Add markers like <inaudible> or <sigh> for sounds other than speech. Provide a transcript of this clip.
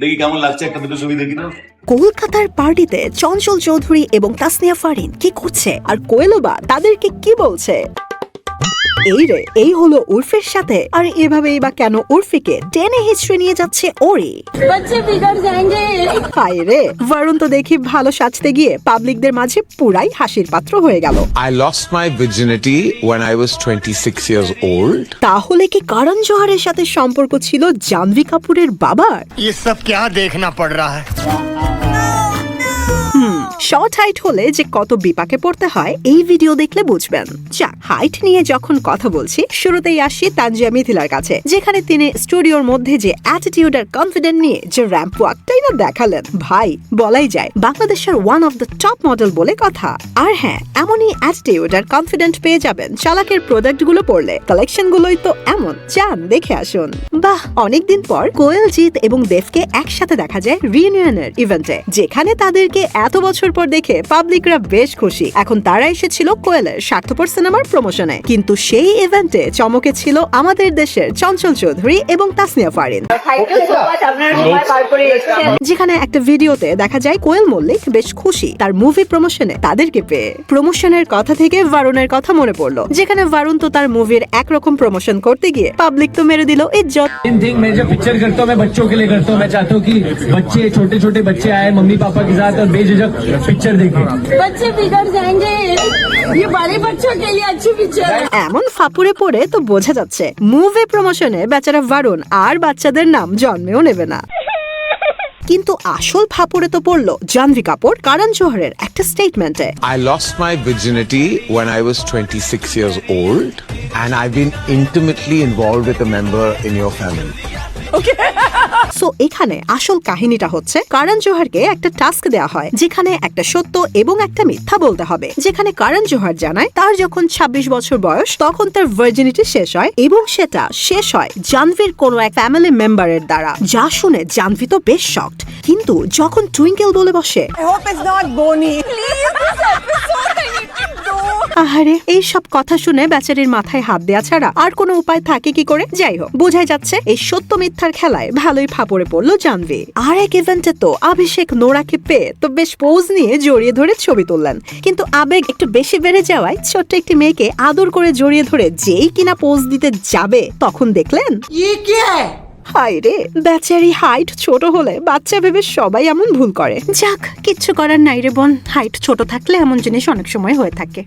দেখি কেমন লাগছে একটা দুটো ছবি দেখি তো। কলকাতার পার্টিতে চঞ্চল চৌধুরী এবং তাসনিয়া ফারিন কি করছে? আর কোয়েলবা তাদেরকে কি বলছে? এই রে এই হলো উর্ফের সাথে। আর এভাবেই বা কেন উর্ফিকে টেনে হিচড়ে নিয়ে যাচ্ছে ওরে বাচ্চে বিগড় যাएंगे হায় রে বরুণ তো দেখি ভালো সাজতে গিয়ে পাবলিকদের মাঝে পুরাই হাসির পাত্র হয়ে গেল I lost my virginity when I was 26 years old. তাহলে কি করণ জোহারের সাথে সম্পর্ক ছিল জাহ্নবী কাপুরের বাবার ये सब क्या देखना पड़ रहा है শর্ট হাইট হলে যে কত বিপাকে পড়তে হয়, এই ভিডিও দেখলে বুঝবেন। যাক হাইট নিয়ে যখন কথা বলছি, শুরুতেই আসি তানজিয়া মিথিলার কাছে, যেখানে তিনি স্টুডিওর মধ্যে যে অ্যাটিটিউড আর কনফিডেন্ট নিয়ে যে র্যাম্প ওয়াকটাই না দেখালেন। ভাই, বলাই যায়, বাংলাদেশের one of the top model বলে কথা। আর হ্যাঁ এমনই অ্যাটিটিউড আর কনফিডেন্ট পেয়ে যাবেন চালাকের প্রোডাক্টগুলো পড়লে। কালেকশন গুলোই তো এমন। চান দেখে আসুন। বাহ অনেকদিন পর কোয়েল জিৎ এবং দেবকে একসাথে দেখা যায় রিউনিয়নের ইভেন্টে যেখানে তাদেরকে এত বছর পর দেখে পাবলিকরা বেশ খুশি। এখন তারা এসেছিল কোয়েলের স্বার্থপর সিনেমার প্রমোশনে কিন্তু সেই ইভেন্টে চমকে ছিল আমাদের দেশের চঞ্চল চৌধুরী এবং তাসনিয়া ফারিন। যেখানে একটা ভিডিওতে দেখা যায় কোয়েল মল্লিক বেশ খুশি। তার মুভি প্রমোশনে তাদেরকে পেয়ে। প্রমোশনের কথা থেকে ভারুনের কথা মনে পড়ল। যেখানে ভারুন তো তার মুভির একরকম প্রমোশন করতে গিয়ে পাবলিক তো মেরে দিল ইজ্জত। सेम थिंग मैं जब पिक्चर करता हूँ मैं बच्चों के लिए करता हूँ मैं चाहता हूँ कि बच्चे छोटे छोटे बच्चे आए मम्मी पापा के साथ और बेझिझक पिक्चर देखें बच्चे बिगड़ जाएंगे ये बड़े बच्चों के लिए अच्छी पिक्चर है এমন ফাপুরে পড়ে তো বোঝা যাচ্ছে মুভি প্রমোশনে বেচারা ভারুন আর বাচ্চাদের নাম জন্মেও নেবে না কিন্তু আসল ফাপুরে তো পড়ল জাহ্নবী কাপুর কারণ জোহরের একটা স্টেটমেন্টে I lost my virginity when I was 26 years old, and I've been intimately involved with a member in your family. So <laughs> এখানে আসল কাহিনীটা হচ্ছে কারণ জোহারকে একটা টাস্ক দেওয়া হয় যেখানে একটা সত্য এবং একটা মিথ্যা বলতে হবে। যেখানে কারণ জোহার জানায় তার যখন ২৬ বছর বয়স তখন তার ভার্জিনিটি শেষ হয় এবং সেটা শেষ হয় জানভির কোনো এক ফ্যামিলি মেম্বারের দ্বারা যা শুনে জানভি তো বেশ শকড কিন্তু যখন টুইঙ্কেল বলে বসে আহারে এই সব কথা শুনে বেচারির মাথায় হাত দেয়া ছাড়া আর কোনো উপায় থাকে কি করে? যাই হোক বোঝাই যাচ্ছে এই সত্য মিথ্যার খেলায় ভালোই ফাপড়ে পড়ল জানভি আর এক ইভেন্টে তো অভিষেক নোরাকে পেয়ে তো বেশ পোজ নিয়ে জড়িয়ে ধরে ছবি তুললেন। কিন্তু আবেগ একটু বেশি বেড়ে যাওয়ায় ছোট্ট একটি মেয়েকে আদর করে জড়িয়ে ধরে যেই কিনা পোজ দিতে যাবে তখন দেখলেন হাই রে বেচারি হাইট ছোট হলে বাচ্চা ভেবে সবাই এমন ভুল করে। যাক কিচ্ছু করার নাই রে বোন হাইট ছোট থাকলে এমন জিনিস অনেক সময় হয়ে থাকে।